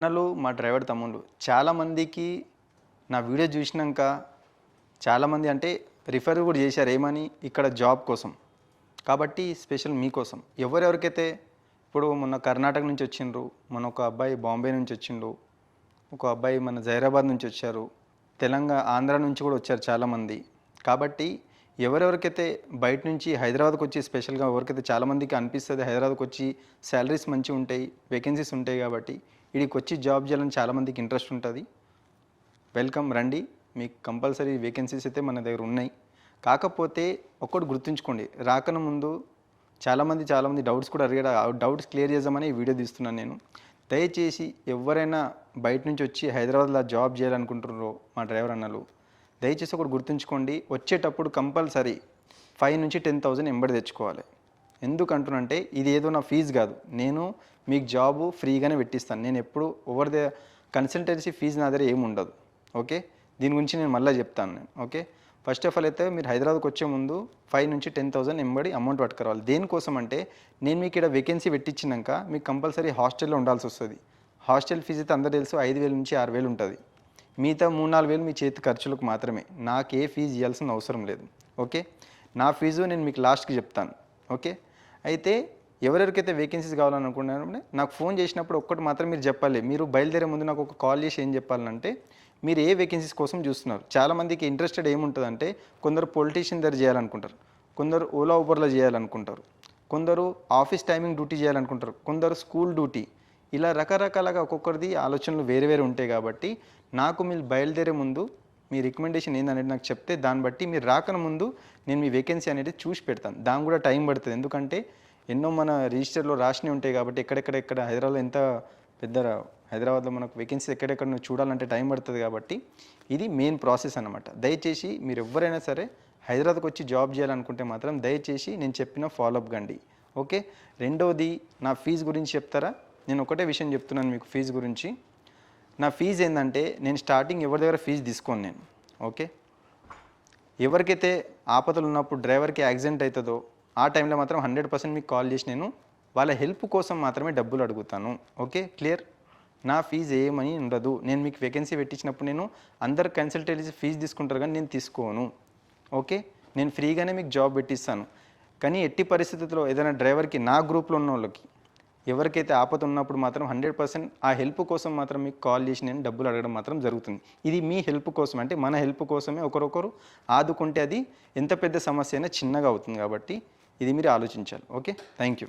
అన్నలు మా డ్రైవర్ తమ్ముళ్ళు చాలామందికి నా వీడియో చూసినాక చాలామంది అంటే రిఫర్ కూడా చేశారు ఏమని ఇక్కడ జాబ్ కోసం. కాబట్టి స్పెషల్ మీకోసం ఎవరెవరికైతే ఇప్పుడు మొన్న కర్ణాటక నుంచి వచ్చిండ్రు మన ఒక అబ్బాయి బాంబే నుంచి వచ్చిండు ఒక అబ్బాయి మన జైరాబాద్ నుంచి వచ్చారు తెలంగాణ ఆంధ్ర నుంచి కూడా వచ్చారు చాలామంది కాబట్టి ఎవరెవరికైతే బయట నుంచి హైదరాబాద్కి వచ్చి స్పెషల్గా ఎవరికైతే చాలామందికి అనిపిస్తుంది హైదరాబాద్కి వచ్చి శాలరీస్ మంచిగా ఉంటాయి వేకెన్సీస్ ఉంటాయి కాబట్టి ఇక్కడికి వచ్చి జాబ్ చేయాలని చాలామందికి ఇంట్రెస్ట్ ఉంటుంది. వెల్కమ్ రండి. మీకు కంపల్సరీ వేకెన్సీస్ అయితే మన దగ్గర ఉన్నాయి. కాకపోతే ఒక్కటి గుర్తుంచుకోండి. రాకన ముందు చాలామంది చాలామంది డౌట్స్ కూడా అడిగారు. ఆ డౌట్స్ క్లియర్ చేద్దామని వీడియో తీస్తున్నాను నేను. దయచేసి ఎవరైనా బయట నుంచి వచ్చి హైదరాబాద్లో జాబ్ చేయాలనుకుంటున్నారో మా డ్రైవర్ అన్నలు దయచేసి ఒకటి గుర్తుంచుకోండి. వచ్చేటప్పుడు కంపల్సరీ ఫైవ్ నుంచి టెన్ థౌజండ్ ఎంబడి తెచ్చుకోవాలి. ఎందుకు అంటున్నంటే ఇది ఏదో నా ఫీజు కాదు. నేను మీకు జాబు ఫ్రీగానే పెట్టిస్తాను. నేను ఎప్పుడు ఓవర్ ద కన్సల్టెన్సీ ఫీజు నా దగ్గర ఏమి ఉండదు. ఓకే? దీని గురించి నేను మళ్ళీ చెప్తాను నేను. ఓకే? ఫస్ట్ ఆఫ్ ఆల్ అయితే మీరు హైదరాబాద్కి వచ్చే ముందు ఫైవ్ నుంచి టెన్ థౌసండ్ ఎంబడి అమౌంట్ పట్టుకురావాలి. దేనికోసం అంటే నేను మీకు ఇక్కడ వేకెన్సీ పెట్టించినాక మీకు కంపల్సరీ హాస్టల్లో ఉండాల్సి వస్తుంది. హాస్టల్ ఫీజు అయితే అందరూ తెలుసు ఐదు వేల నుంచి ఆరు వేలు ఉంటుంది. మిగతా మూడు నాలుగు వేలు మీ చేతి ఖర్చులకు మాత్రమే. నాకు ఏ ఫీజు ఇవ్వాల్సిన అవసరం లేదు. ఓకే? నా ఫీజు నేను మీకు లాస్ట్కి చెప్తాను. ఓకే? అయితే ఎవరెవరికైతే వేకెన్సీస్ కావాలనుకున్నారో నాకు ఫోన్ చేసినప్పుడు ఒక్కటి మాత్రం మీరు చెప్పాలి. మీరు బయలుదేరే ముందు నాకు ఒక కాల్ చేసి ఏం చెప్పాలంటే మీరు ఏ వేకెన్సీస్ కోసం చూస్తున్నారు? చాలామందికి ఇంట్రెస్టెడ్ ఏముంటుందంటే కొందరు పొలిటీషియన్ దగ్గర చేయాలనుకుంటారు. కొందరు ఓలా ఊబర్లో చేయాలనుకుంటారు. కొందరు ఆఫీస్ టైమింగ్ డ్యూటీ చేయాలనుకుంటారు. కొందరు స్కూల్ డ్యూటీ ఇలా రకరకాలుగా ఒక్కొక్కరిది ఆలోచనలు వేరే వేరే ఉంటాయి కాబట్టి నాకు మీరు బయలుదేరే ముందు మీ రికమెండేషన్ ఏందనేది నాకు చెప్తే దాన్ని బట్టి మీరు రాకన ముందు నేను మీ వేకెన్సీ అనేది చూసి పెడతాను. దాని కూడా టైం పడుతుంది. ఎందుకంటే ఎన్నో మన రిజిస్టర్లో రాసినవి ఉంటాయి కాబట్టి ఎక్కడెక్కడ ఎక్కడ హైదరాబాద్లో ఎంత పెద్ద హైదరాబాద్లో మనకు వేకెన్సీ ఎక్కడెక్కడ నువ్వు చూడాలంటే టైం పడుతుంది కాబట్టి ఇది మెయిన్ ప్రాసెస్ అనమాట దయచేసి మీరు ఎవరైనా సరే హైదరాబాద్కి వచ్చి జాబ్ చేయాలనుకుంటే మాత్రం దయచేసి నేను చెప్పిన ఫాలోఅప్ గండి ఓకే? రెండవది నా ఫీజు గురించి చెప్తారా? నేను ఒకటే విషయం చెప్తున్నాను మీకు ఫీజు గురించి. నా ఫీజు ఏంటంటే నేను స్టార్టింగ్ ఎవరి దగ్గర ఫీజు తీసుకోను నేను ఓకే ఎవరికైతే ఆపదలు ఉన్నప్పుడు డ్రైవర్కి యాక్సిడెంట్ అవుతుందో ఆ టైంలో మాత్రం హండ్రెడ్ పర్సెంట్ మీకు కాల్ చేసి నేను వాళ్ళ హెల్ప్ కోసం మాత్రమే డబ్బులు అడుగుతాను ఓకే క్లియర్ నా ఫీజు ఏమని ఉండదు. నేను మీకు వేకెన్సీ పెట్టించినప్పుడు నేను అందరు కన్సల్టెన్సీ ఫీజు తీసుకుంటారు కానీ నేను తీసుకోను ఓకే నేను ఫ్రీగానే మీకు జాబ్ పెట్టిస్తాను. కానీ ఎట్టి పరిస్థితుల్లో ఏదైనా డ్రైవర్కి నా గ్రూప్లో ఉన్న వాళ్ళకి ఎవరికైతే ఆపద ఉన్నప్పుడు మాత్రం హండ్రెడ్ పర్సెంట్ ఆ హెల్ప్ కోసం మాత్రం మీకు కాల్ చేసి నేను డబ్బులు అడగడం మాత్రం జరుగుతుంది. ఇది మీ హెల్ప్ కోసం అంటే మన హెల్ప్ కోసమే ఒకరొకరు ఆదుకుంటే అది ఎంత పెద్ద సమస్య అయినా చిన్నగా అవుతుంది కాబట్టి ఇది మీరు ఆలోచించాలి. ఓకే? Thank you.